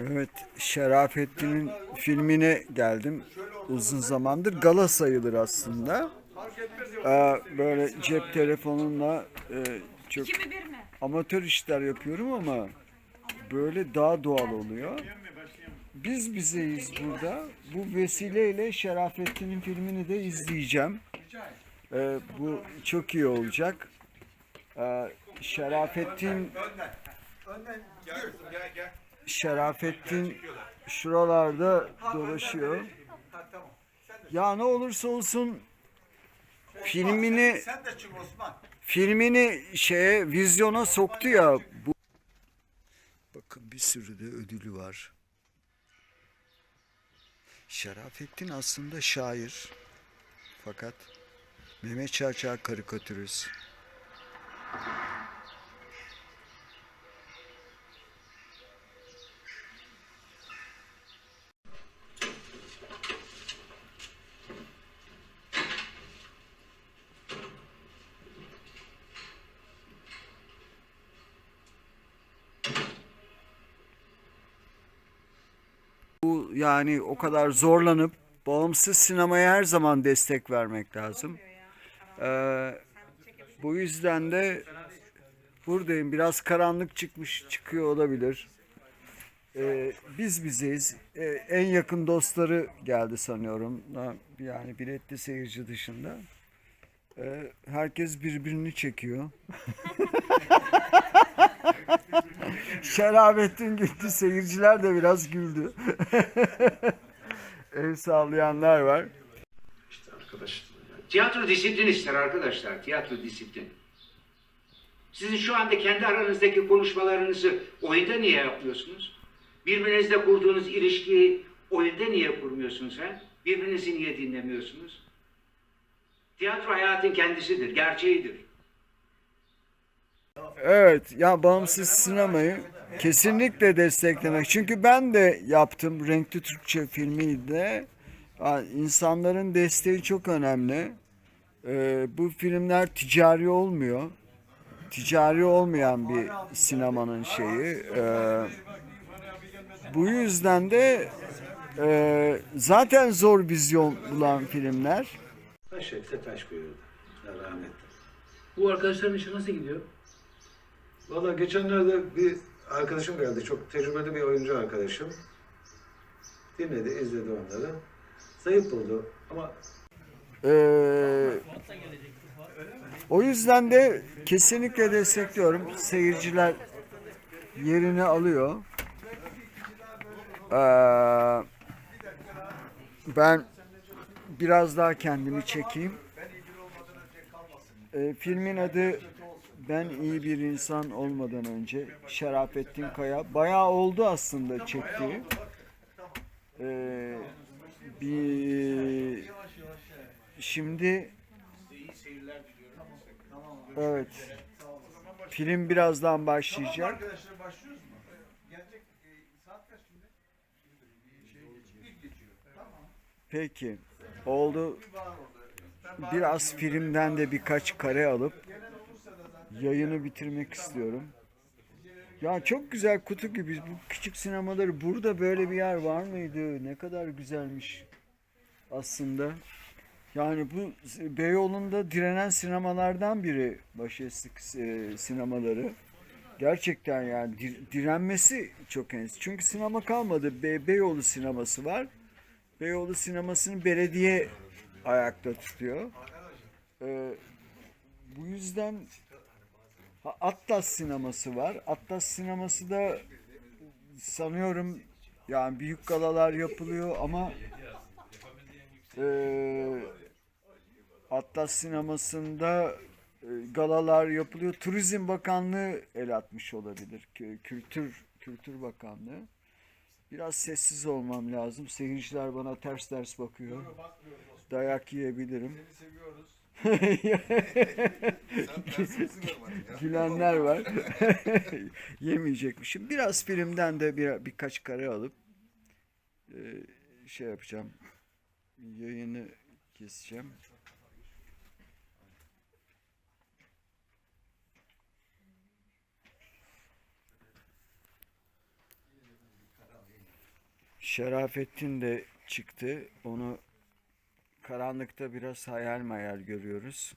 Evet, Şerafettin'in filmine geldim. Uzun zamandır gala sayılır aslında. Ee, böyle cep telefonunla e, çok amatör işler yapıyorum ama böyle daha doğal oluyor. Biz bizeyiz burada. Bu vesileyle Şerafettin'in filmini de izleyeceğim. Ee, bu çok iyi olacak. Ee, Şerafettin Şerafettin şuralarda dolaşıyor. Ya ne olursa olsun filmini filmini şeye vizyona soktu ya bu bakın bir sürü de ödülü var. Şerafettin aslında şair. Fakat Mehmet Çağçağ karikatürist. Bu yani o kadar zorlanıp bağımsız sinemaya her zaman destek vermek lazım. Ee, bu yüzden de buradayım. Biraz karanlık çıkmış çıkıyor olabilir. Ee, biz bizeyiz. Ee, en yakın dostları geldi sanıyorum. Yani biletli seyirci dışında. Ee, herkes birbirini çekiyor. Şerafettin güldü. Seyirciler de biraz güldü. El sallayanlar var. İşte arkadaş. Tiyatro disiplin ister arkadaşlar. Tiyatro disiplin. Sizin şu anda kendi aranızdaki konuşmalarınızı oyunda niye yapmıyorsunuz? Birbirinizle kurduğunuz ilişkiyi oyunda niye kurmuyorsunuz ha? Birbirinizi niye dinlemiyorsunuz? Tiyatro hayatın kendisidir, gerçeğidir. Evet ya bağımsız sinemayı kesinlikle desteklemek. Çünkü ben de yaptım Renkli Türkçe filmiyle. Ha, İnsanların desteği çok önemli. Ee, bu filmler ticari olmuyor. Ticari olmayan bir sinemanın şeyi. Ee, bu yüzden de e, zaten zor vizyon bulan filmler. Taş etse taş koyuyordu. Rahmet. Bu arkadaşların işi nasıl gidiyor? Valla geçenlerde bir arkadaşım geldi. Çok tecrübeli bir oyuncu arkadaşım. Dinledi, izledi onları. Zayıf buldu ama Ee, o yüzden de kesinlikle destekliyorum. Seyirciler yerini alıyor. Ee, ben biraz daha kendimi çekeyim. Ee, filmin adı Ben iyi bir insan olmadan önce Şerafettin Kaya. Bayağı oldu aslında çektiği. Ee, bir Şimdi Evet. Film birazdan başlayacak. Arkadaşlar başlıyoruz mu? Gelecek e, saat kaç şimdi? Bir geçiyor. Tamam. Peki. Oldu. Biraz filmden de birkaç kare alıp yayını bitirmek istiyorum. Ya çok güzel kutu gibi bu küçük sinemaları burada böyle bir yer var mıydı? Ne kadar güzelmiş aslında. Yani bu Beyoğlu'nda direnen sinemalardan biri Başestik e, sinemaları. Gerçekten yani dir- direnmesi çok önemli. Çünkü sinema kalmadı. Be- Beyoğlu sineması var. Beyoğlu sinemasını belediye ayakta tutuyor. Ee, bu yüzden Atlas sineması var. Atlas sineması da sanıyorum yani büyük galalar yapılıyor ama eee Atlas sinemasında e, galalar yapılıyor. Turizm Bakanlığı el atmış olabilir. Kü- Kültür Kültür Bakanlığı. Biraz sessiz olmam lazım. Seyirciler bana ters ters bakıyor. Dayak yiyebilirim. Gülenler var. Yemeyecekmişim. Biraz filmden de bir, birkaç kare alıp e, şey yapacağım. Yayını keseceğim. Şerafettin de çıktı. Onu karanlıkta biraz hayal mayal görüyoruz.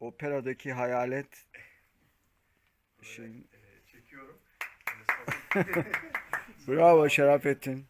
Operadaki hayalet şey. Çekiyorum. Bravo Şerafettin.